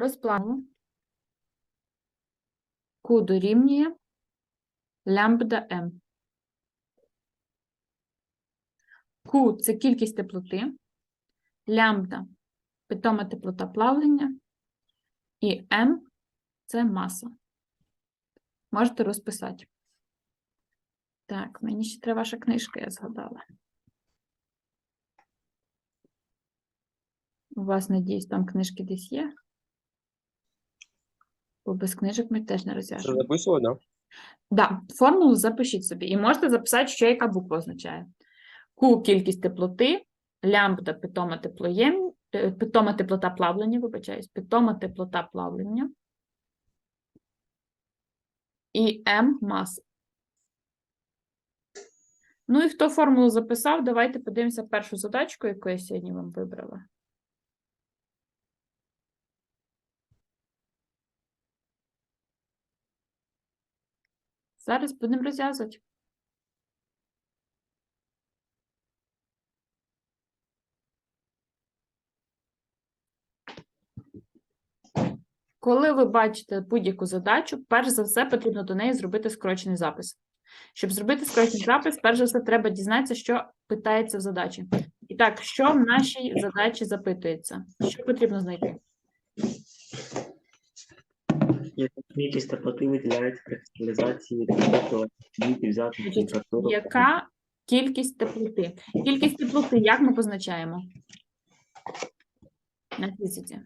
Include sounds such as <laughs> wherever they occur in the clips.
розплаву Q дорівнює лямбда М. Q – це кількість теплоти, лямбда – питома теплота плавлення, і М – це маса. Можете розписати. Так, мені ще треба ваша книжка, я згадала. У вас, надіюсь, там книжки десь є? Бо без книжок ми теж не Це розв'яжемо. записували, да? Да, формулу запишіть собі. І можете записати, що яка буква означає. Q – кількість теплоти, лямбда – питома теплоєм, е, питома теплота плавлення, вибачаюсь, питома теплота плавлення. І М – маса. Ну і хто формулу записав, давайте подивимося першу задачку, яку я сьогодні вам вибрала. Зараз будемо розв'язувати. Коли ви бачите будь-яку задачу, перш за все потрібно до неї зробити скорочений запис. Щоб зробити скорочений запис, перш за все треба дізнатися, що питається в задачі. І так, що в нашій задачі запитується? Що потрібно знайти? Яка кількість теплоти виділяється при кристалізації теплоти взяти Значить, температуру. Яка кількість теплоти? Кількість теплоти як ми позначаємо? На фізиці.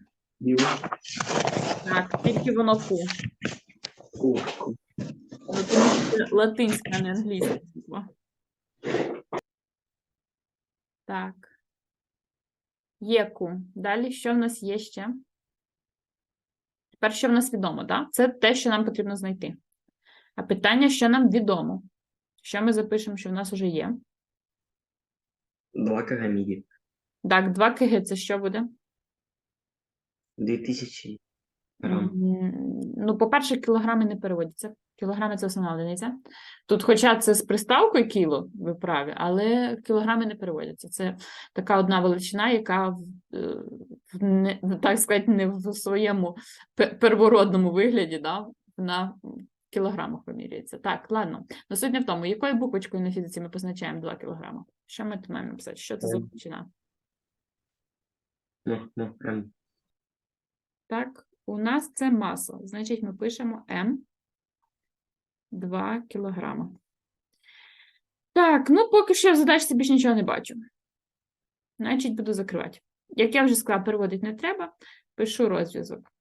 Так, тільки воно що це латинська, а не англійська. Так. Є Q. Далі що в нас є ще? Тепер, що в нас відомо, так? Це те, що нам потрібно знайти. А питання, що нам відомо? Що ми запишемо, що в нас вже є? Два міді. Так, 2 кг це що буде? 2000 грам. М, Ну, по-перше, кілограми не переводяться. Кілограми це основна одиниця. Тут, хоча це з приставкою кіло, ви праві, але кілограми не переводяться. Це така одна величина, яка в, е, в не, так сказати, не в своєму первородному вигляді, да, на кілограмах вимірюється. Так, ладно. Но суть не в тому, якою буквочкою на фізиці ми позначаємо 2 кілограми? Що ми тут маємо написати? Що це за Ем. величина? Так, у нас це маса. Значить, ми пишемо М 2 кілограма. Так, ну поки що в задачці більш нічого не бачу. Значить, буду закривати. Як я вже сказала, переводити не треба. Пишу розв'язок.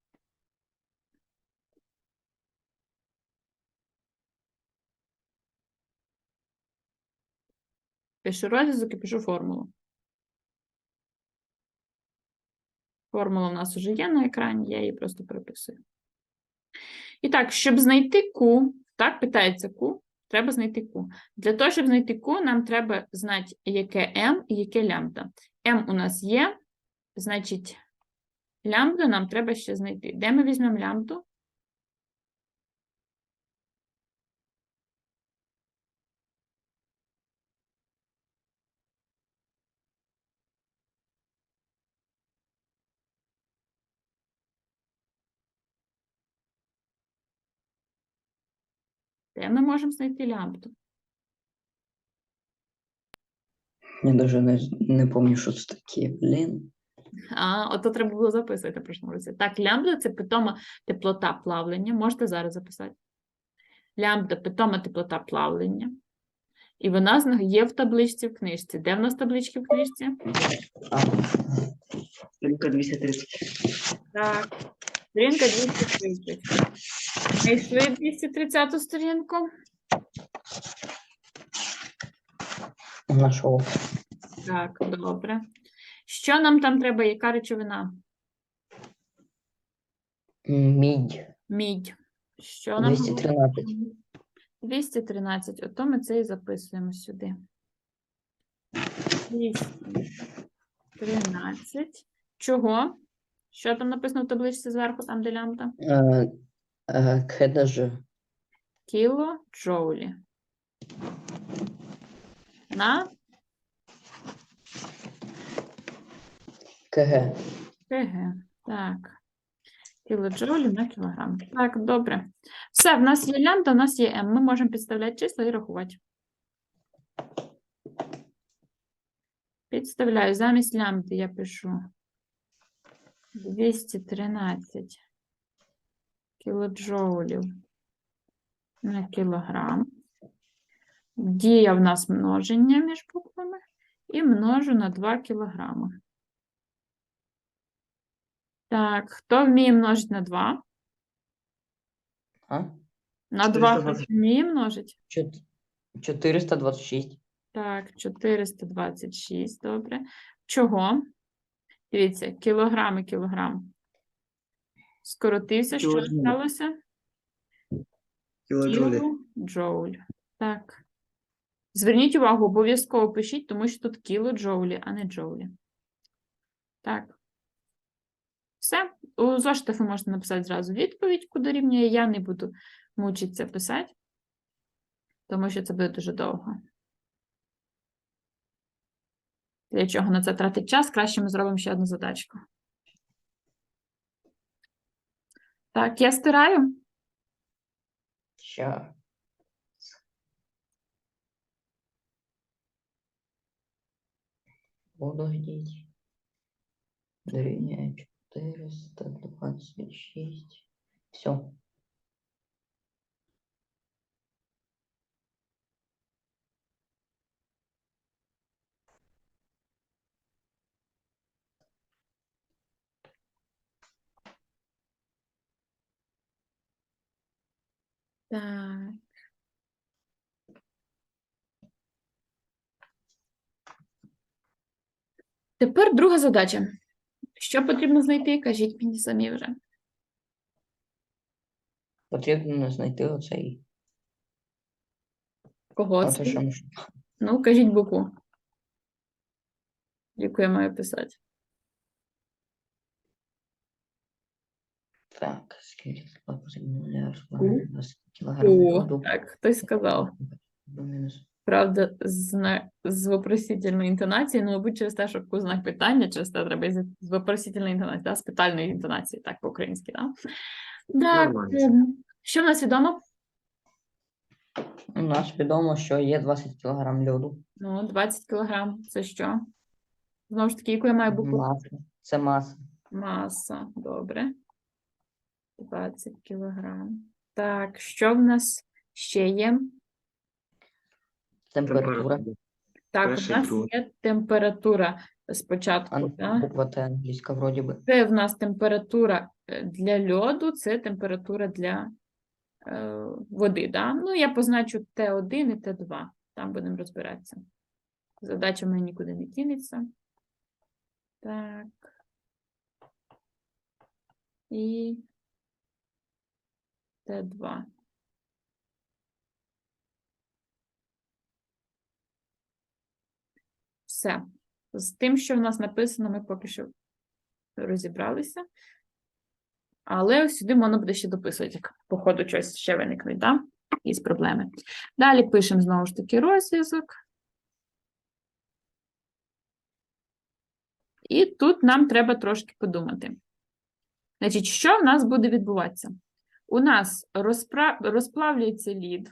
Пишу розв'язок і пишу формулу. Формула у нас вже є на екрані, я її просто переписую. І так, щоб знайти Q, так, питається Q, треба знайти Q. Для того, щоб знайти Q, нам треба знати, яке M і яке лямбда. M у нас є, значить, лямбду нам треба ще знайти. Де ми візьмемо лямбду? Де ми можемо знайти лямбду? Я даже не, не помню, що це таке, блін. А, ото треба було записувати в прошлому році. Так, лямбда це питома теплота плавлення. Можете зараз записати. Лямбда питома теплота плавлення. І вона є в табличці в книжці. Де в нас таблички в книжці? А, 230. Так, сторінка 230. Знайшли 230 сторінку. знайшов. Так, добре. Що нам там треба? Яка речовина? Мідь. Мідь. Що нам? 213. 213. Ото ми це і записуємо сюди. 213. Чого? Що там написано в табличці зверху, там де лямбда? Е, е, КДЖ. Кіло джоулі. На КГ. КГ. Так. кілоджоулів на кілограм. Так, добре. Все, в нас є лямбда, в нас є М. Ми можемо підставляти числа і рахувати. Підставляю. Замість лямбди я пишу 213 кілоджоулів на кілограм. Дія в нас множення між буквами і множу на 2 кілограми. Так, хто вміє множити на 2? А? На 2 хтось вміє множити? 426. Так, 426, добре. Чого? Дивіться, кілограм і кілограм. Скоротився, що Кілоджоуль. сталося? Кілоджоулі. Кілоджоуль. Так. Зверніть увагу, обов'язково пишіть, тому що тут кілоджоулі, а не джоулі. Так. Все. У зошитах ви можете написати зразу відповідь, куди рівнює. Я не буду мучитися писати, тому що це буде дуже довго. Для чого на це тратить час? Краще ми зробимо ще одну задачку. Так, я стираю. Буду гніть. Дорівнює 426. Все. Так. Тепер друга задача. Що потрібно знайти? Кажіть мені самі вже. Потрібно знайти оцей. Кого Оце це? що ми Ну, кажіть букву. Яку я маю писати? Так, скільки потрібно для розкладання 20 кілограмів воду. так, хтось сказав. Правда, з, на- з вопросительною інтонацією, ну, мабуть, через те, що знак питання, через те треба з, з вопросительної інтонації, да? з питальної інтонації, так, по-українськи, так? Так, Нормально. ем, що в нас відомо? У нас відомо, що є 20 кілограм льоду. Ну, 20 кілограм. Це що? Знову ж таки, яку я маю букву? Маса. Це маса. Маса. Добре. 20 кілограм. Так, що в нас ще є? Температура. Так, Перший у нас друг. є температура спочатку. Ан- так? Буква Т англійська вроді би. Це в нас температура е, для льоду, це температура для е, води. Да? Ну, я позначу Т1 і Т2. Там будемо розбиратися. Задача в мене нікуди не кинеться. Так. І Т2. Все. З тим, що в нас написано, ми поки що розібралися. Але сюди можна буде ще дописувати, як по ходу щось ще виникне, да? якісь проблеми. Далі пишемо знову ж таки розв'язок. І тут нам треба трошки подумати. Значить, що в нас буде відбуватися? У нас розпра... розплавлюється лід,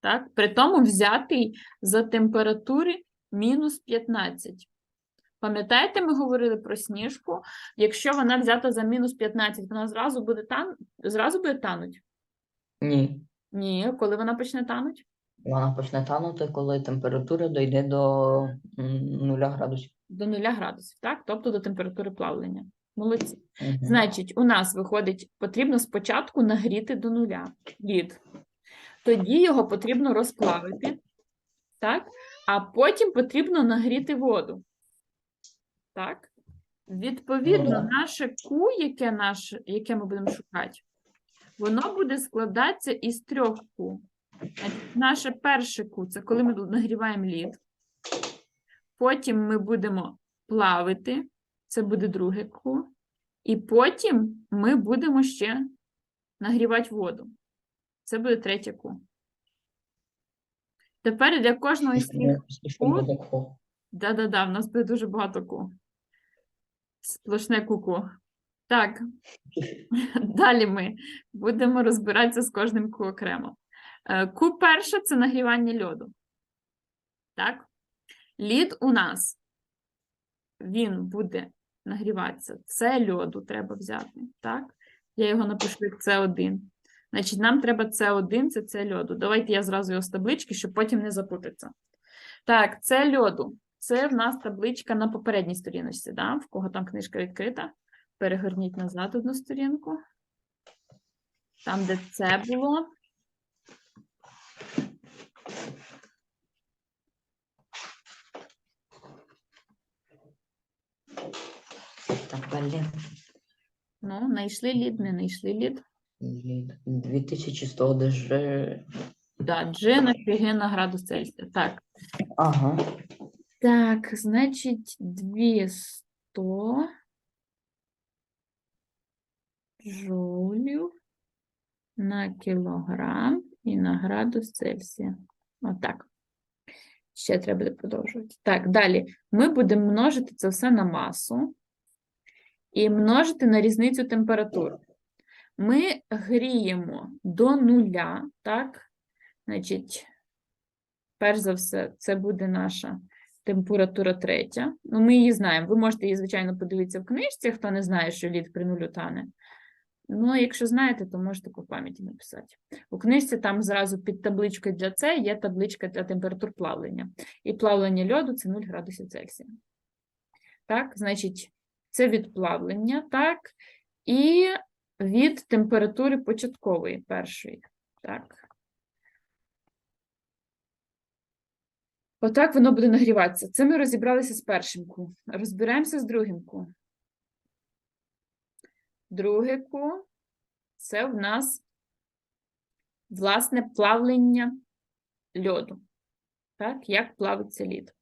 так? при тому взятий за температури мінус 15. Пам'ятаєте, ми говорили про сніжку? Якщо вона взята за мінус 15, вона зразу буде тан... зразу буде тануть? Ні. Ні, коли вона почне тануть? Вона почне танути, коли температура дійде до м, нуля градусів. До 0 градусів, так? Тобто до температури плавлення. Молодці. Мгм. Значить, у нас виходить, потрібно спочатку нагріти до нуля лід. Тоді його потрібно розплавити, так? А потім потрібно нагріти воду. Так? Відповідно, наше Q, яке, наше, яке ми будемо шукати, воно буде складатися із трьох Q. Наше перше Q – це коли ми нагріваємо лід. Потім ми будемо плавити, це буде друге Q. І потім ми будемо ще нагрівати воду. Це буде третє Q. Тепер для кожного із цих ку. Да-да-да, в нас буде дуже багато ку. Сплошне куку. Так, <laughs> далі ми будемо розбиратися з кожним Q окремо. Е, Q перше це нагрівання льоду. Так? Лід у нас він буде нагріватися. Це льоду треба взяти. Так? Я його напишу як С1. Значить, нам треба С1, це це льоду. Давайте я зразу його з таблички, щоб потім не запутатися. Так, це льоду. Це в нас табличка на попередній сторіночці, да? в кого там книжка відкрита. Перегорніть назад одну сторінку. Там, де це було. Так, блін. Ну, знайшли лід, не знайшли лід. Лід. 2100 даже. Да, G на на градус Цельсія. Так. Ага. Так, значить, 200 джоулів на кілограм і на градус Цельсія. Отак. Ще треба буде продовжувати. Так, далі. Ми будемо множити це все на масу і множити на різницю температур. Ми гріємо до нуля, так? Значить, перш за все, це буде наша температура третя. Ну, ми її знаємо. Ви можете її, звичайно, подивитися в книжці, хто не знає, що лід при нулю тане. Ну, якщо знаєте, то можете по пам'яті написати. У книжці там зразу під табличкою для С є табличка для температур плавлення. І плавлення льоду це 0 градусів Цельсія. Так, значить, це від плавлення, так, і від температури початкової першої. Так. Отак воно буде нагріватися. Це ми розібралися з першим ку. Розбираємося з другим ку. Друге ку це в нас власне плавлення льоду. Так, як плавиться лід.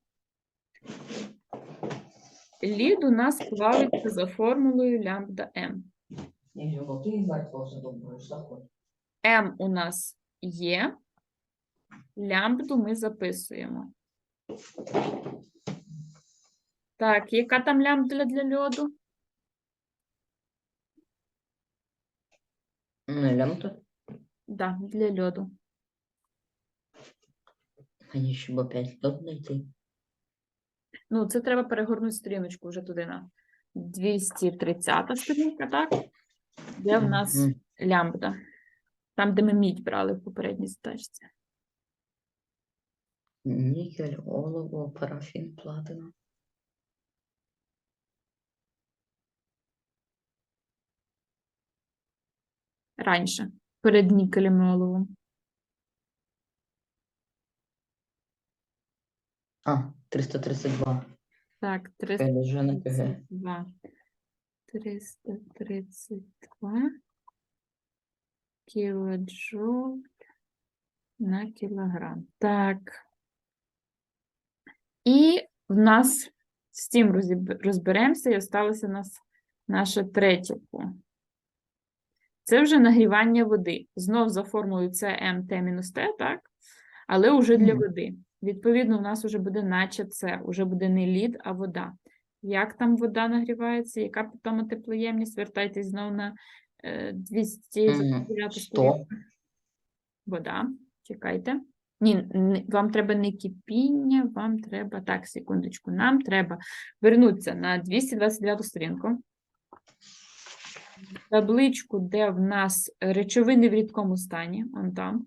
Лід у нас плавиться за формулою лямбда М. М у нас є, лямбду ми записуємо. Так, яка там лямбда для льоду? Не лямто. Да, для льоду. Мені ще б опять лед знайти. Ну, це треба перегорнути сторіночку вже туди на 230 сторінка, так? Де в нас лямбда? Там, де ми мідь брали в попередній задачці. Нікель, олово, парафін, платина. Раніше, перед нікелем і оловом. А, 332. Так, ПДЖ на КГ. 332. 332 кілоджоуль на кілограм. Так. І в нас з цим розіб- розберемося, і осталося у нас наше третє ку. Це вже нагрівання води. Знов за формулою CMT-T, так? Але вже для Мгм. води. Відповідно, у нас вже буде наче це, вже буде не лід, а вода. Як там вода нагрівається, яка потім теплоємність? Вертайтесь знову на е, 209 100. сторінку. Вода. Чекайте. Ні, вам треба не кипіння, вам треба, так, секундочку, нам треба вернутися на 229 сторінку. Табличку, де в нас речовини в рідкому стані, он там.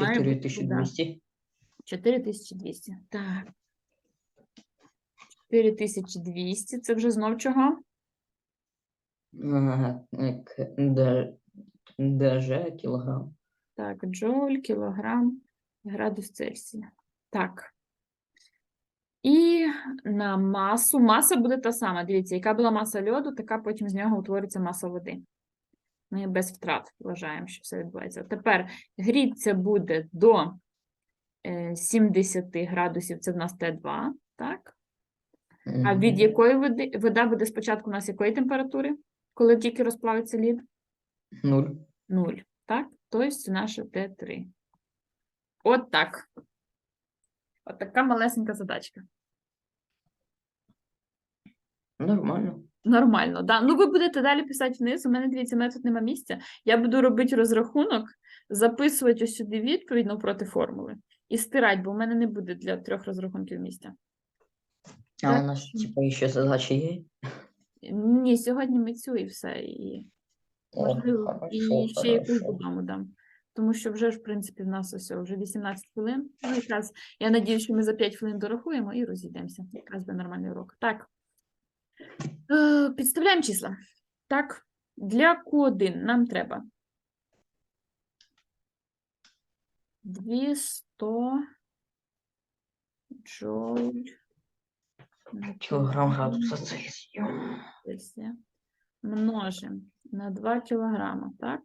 Має бути вода. 4200. 4200. Так. 4200. Це вже знов чого? Ага, к- Д- ДЖ кілограм. Так, джоуль, кілограм, градус Цельсія. Так. І на масу. Маса буде та сама. Дивіться, яка була маса льоду, така потім з нього утвориться маса води. Ми без втрат вважаємо, що все відбувається. Тепер гріться буде до 70 градусів, це в нас Т2, так? А від якої води вода буде спочатку у нас якої температури, коли тільки розплавиться лід? Нуль. 0, так? Тобто це наше Т3. От так. От така малесенька задачка. Нормально. Нормально, да. Ну, ви будете далі писати вниз. У мене дивіться, у мене тут нема місця. Я буду робити розрахунок, записувати ось сюди відповідь навпроти формули і стирати, бо в мене не буде для трьох розрахунків місця. А у нас, типа, ще задача є? Ні, сьогодні ми цю і все. І, О, можливо, і хорошо, ще якусь хорошо. додому дам. Тому що вже ж, в принципі, в нас ось вже 18 хвилин. Ну, якраз я надію, що ми за 5 хвилин дорахуємо і розійдемося. Якраз буде нормальний урок. Так. Е, Підставляємо числа. Так, для Q1 нам треба 200 джоуль на Кілограм градуса Цельсію. Цельсія множимо на 2 кілограма, так?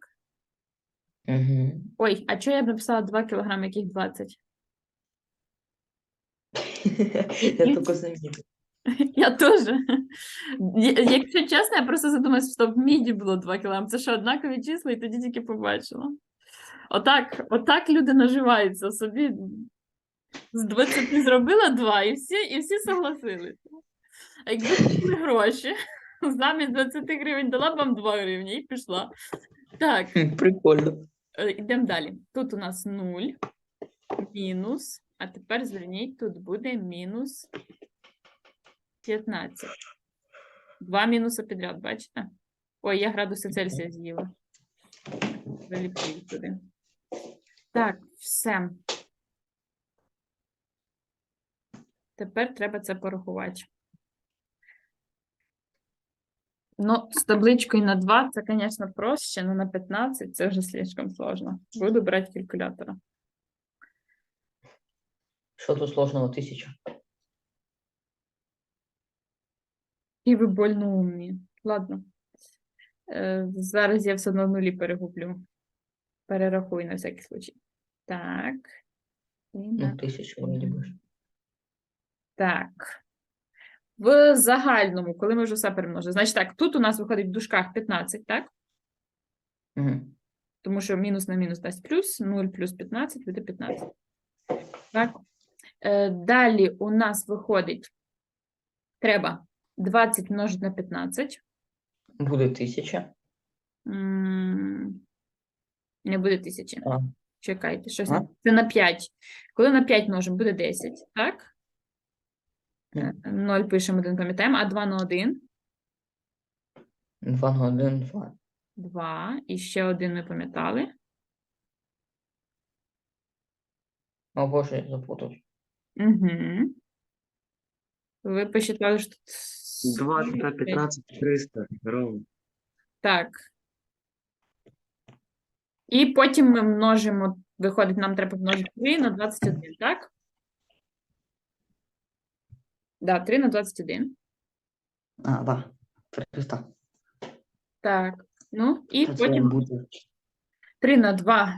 Угу. Ой, а чого я б написала 2 кілограми, яких 20? <laughs> Я тільки замітив. <laughs> Я теж. Якщо чесно, я просто задумалась, що в міді було 2 кілограми. Це що, однакові числа, і тоді тільки побачила. Отак, отак люди наживаються собі. З 20 зробила 2, і всі, і всі согласилися. А якби були гроші, <laughs> замість 20 гривень дала б вам 2 гривні і пішла. Так, Прикольно. йдемо далі. Тут у нас 0, мінус, а тепер зверніть, тут буде мінус 15. Два мінуси підряд, бачите? Ой, я градуси Цельсія з'їла. Заліплю туди. Так, все. Тепер треба це порахувати. Ну, з табличкою на 2 це, звісно, проще, але на 15 це вже слишком сложно. Буду брати калькулятора. Що тут сложного тисяча? І ви больно умні. Ладно. Е, зараз я все одно нулі перегублю. Перерахую на всякий случай. Так. Ну, тисяча вроді би. Так. В загальному, коли ми вже все перемножили. Значить так, тут у нас виходить в дужках 15, так? Мгм. Тому що мінус на мінус дасть плюс, 0 плюс 15 буде 15. Так. Е, далі у нас виходить, треба 20 множити на 15. Буде тисяча. М, Не буде тисячі. А. Чекайте, щось А? це на 5. Коли на 5 множимо, буде 10, так? 0 пишемо, 1 пам'ятаємо, а 2 на 1 Два на один, два. 2. І ще один ми пам'ятали. О боже, я запутав. Угу. Ви посчитали, що тут 20 15, 300, ровно. Так. І потім ми множимо, виходить, нам треба множити 3 на 21, так? Да, 3 на 21. А, да. 300. Так. Ну, і Та це потім буде. 3 на 2.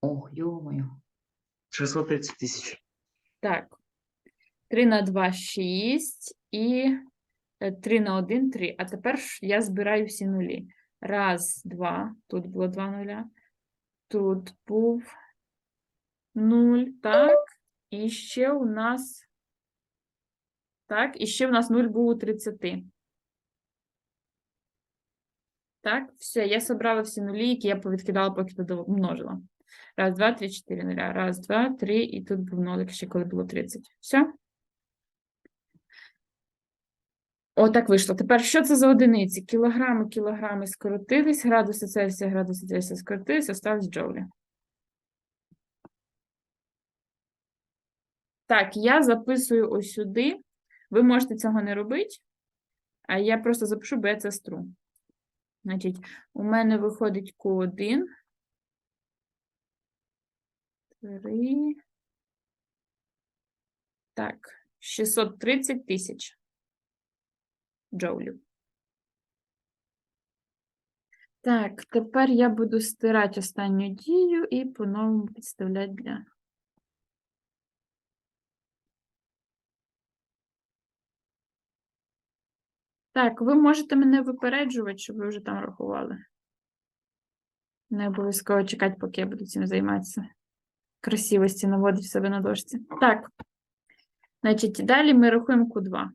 Ох, йо-моє. 630 тисяч. Так. 3 на 2 – 6. І 3 на 1 – 3. А тепер ж я збираю всі нулі. Раз, два. Тут було два нуля. Тут був 0, так. І ще у нас. Так, і ще у нас 0 був у 30. Так, все, я собрала всі нулі, які я повідкидала, поки множила. Раз, два, три, чотири нуля. Раз, два, три, і тут був нолик ще, коли було 30. Все? О, так вийшло. Тепер що це за одиниці? Кілограми, кілограми скоротились, градуси Цельсія, градуси Цельсія скоротились, остались джоулі. Так, я записую ось сюди. Ви можете цього не робити, а я просто запишу, бо я це стру. Значить, у мене виходить Q1. 3. Так, 630 тисяч джоулів. Так, тепер я буду стирати останню дію і по-новому підставляти для. Так, ви можете мене випереджувати, щоб ви вже там рахували. Не обов'язково чекати, поки я буду цим займатися. Красивості наводить себе на дошці. Так. Значить, далі ми рахуємо Q2.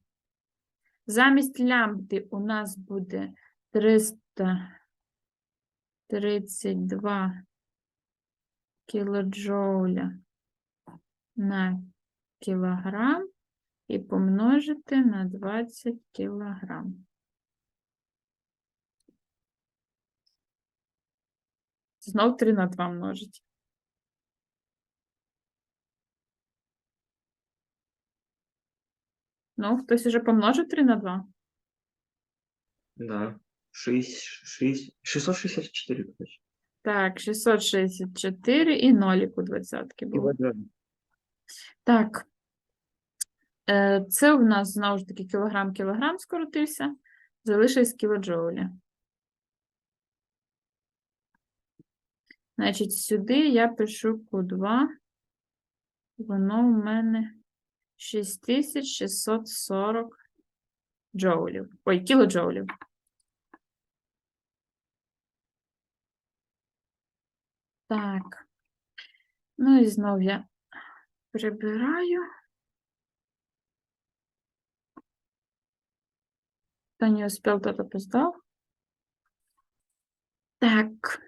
Замість лямбди у нас буде 332 кілоджоуля на кілограм і помножити на 20 кілограм. Знов 3 на 2 множить. Ну, хтось уже помножив 3 на 2? Да. 6, 6, 664, короче. Так, 664 і нолік у двадцятки було. Так. Е, Це у нас знову ж таки кілограм-кілограм скоротився. Залишилось кілоджоулі. Значить, сюди я пишу Q2. Воно у мене 6640 джоулів. Ой, кілоджоулів. Так. Ну і знов я прибираю. Хто не успел, тот опоздал. Так.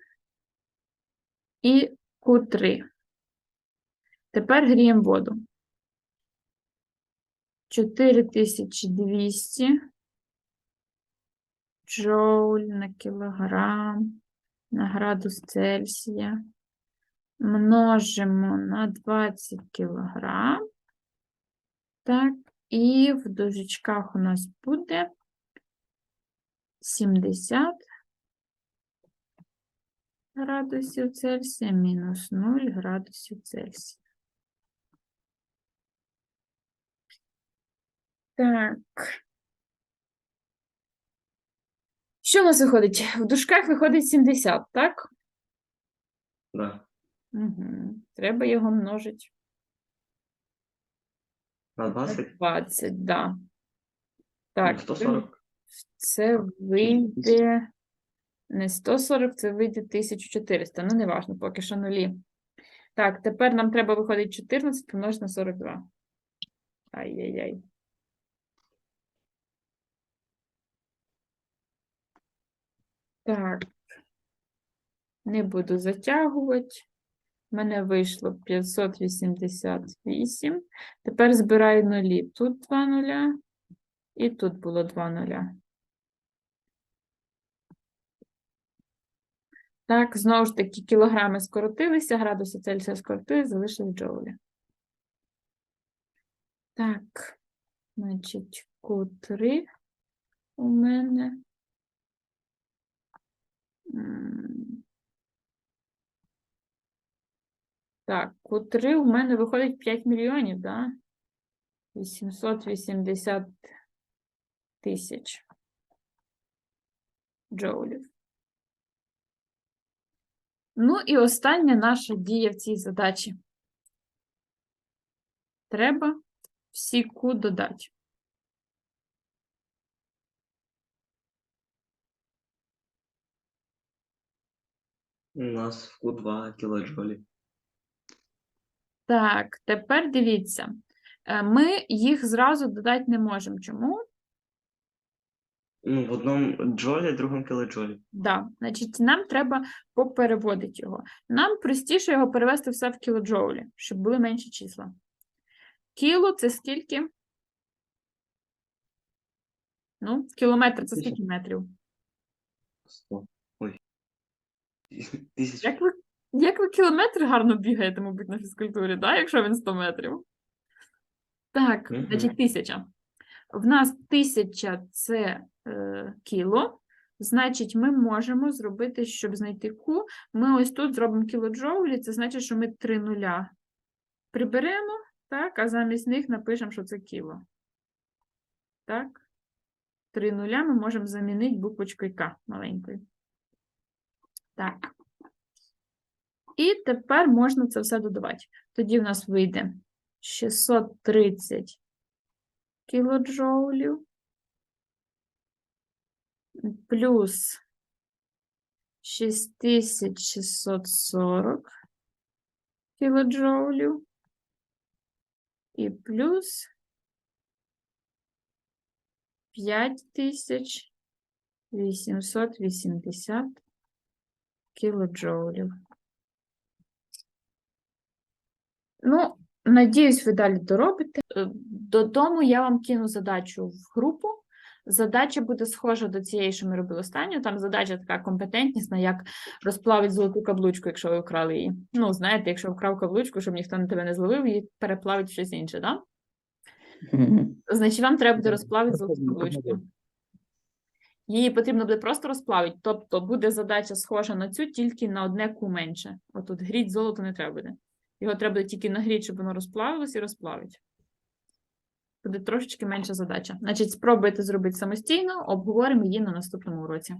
І Q3. Тепер гріємо воду. 4200 джоуль на кілограм на градус Цельсія. Множимо на 20 кілограм. Так, і в дужечках у нас буде 70 градусів Цельсія мінус 0 градусів Цельсія. Так. Що у нас виходить? В дужках виходить 70, так? Да. Угу. Треба його множити. На на 20? 20, да. Ну, Так, 140. це вийде не 140, це вийде 1400. Ну, не важно, поки що нулі. Так, тепер нам треба виходить 14 помножити на 42. Ай-яй-яй. Так. Не буду затягувати. У мене вийшло 588. Тепер збираю нулі. Тут два нуля. І тут було два нуля. Так, знову ж таки, кілограми скоротилися, градуси Цельсія скоротилися, залишились джоулі. Так, значить, Q3 у мене. Так, Q3 у мене виходить 5 мільйонів, да? 880 тисяч джоулів. Ну і остання наша дія в цій задачі. Треба всі Q додати. У нас в Q2 кілоджолі. Так, тепер дивіться. Е, Ми їх зразу додати не можемо. Чому? Ну, в одному джолі, в другому кілоджолі. Да, значить, нам треба попереводити його. Нам простіше його перевести все в кілоджоулі, щоб були менші числа. Кіло це скільки? Ну, кілометр це скільки метрів? 100. Тисяч. Як ви, як ви кілометр гарно бігаєте, мабуть, на фізкультурі, да? якщо він 100 метрів? Так, Мгм. значить, тисяча. В нас тисяча це е, кіло. Значить, ми можемо зробити, щоб знайти Q, ми ось тут зробимо кілоджоулі, це значить, що ми три нуля приберемо, так, а замість них напишемо, що це кіло. Так. Три нуля ми можемо замінити буквочкою К маленькою. Так. І тепер можна це все додавати. Тоді в нас вийде 630 кілоджоулів плюс 6640 кілоджоулів і плюс 5880 кілоджоулів. Ну, надіюсь, ви далі доробите. Е, Додому я вам кину задачу в групу. Задача буде схожа до цієї, що ми робили останню. Там задача така компетентнісна, як розплавити золоту каблучку, якщо ви вкрали її. Ну, знаєте, якщо вкрав каблучку, щоб ніхто на тебе не зловив, її переплавить щось інше, да? Значить, вам треба буде розплавити золоту каблучку. Її потрібно буде просто розплавити. Тобто буде задача схожа на цю, тільки на одне ку менше. Отут гріть золото не треба буде. Його треба буде тільки нагріти, щоб воно розплавилось і розплавить. Буде трошечки менша задача. Значить, спробуйте зробити самостійно, обговоримо її на наступному уроці.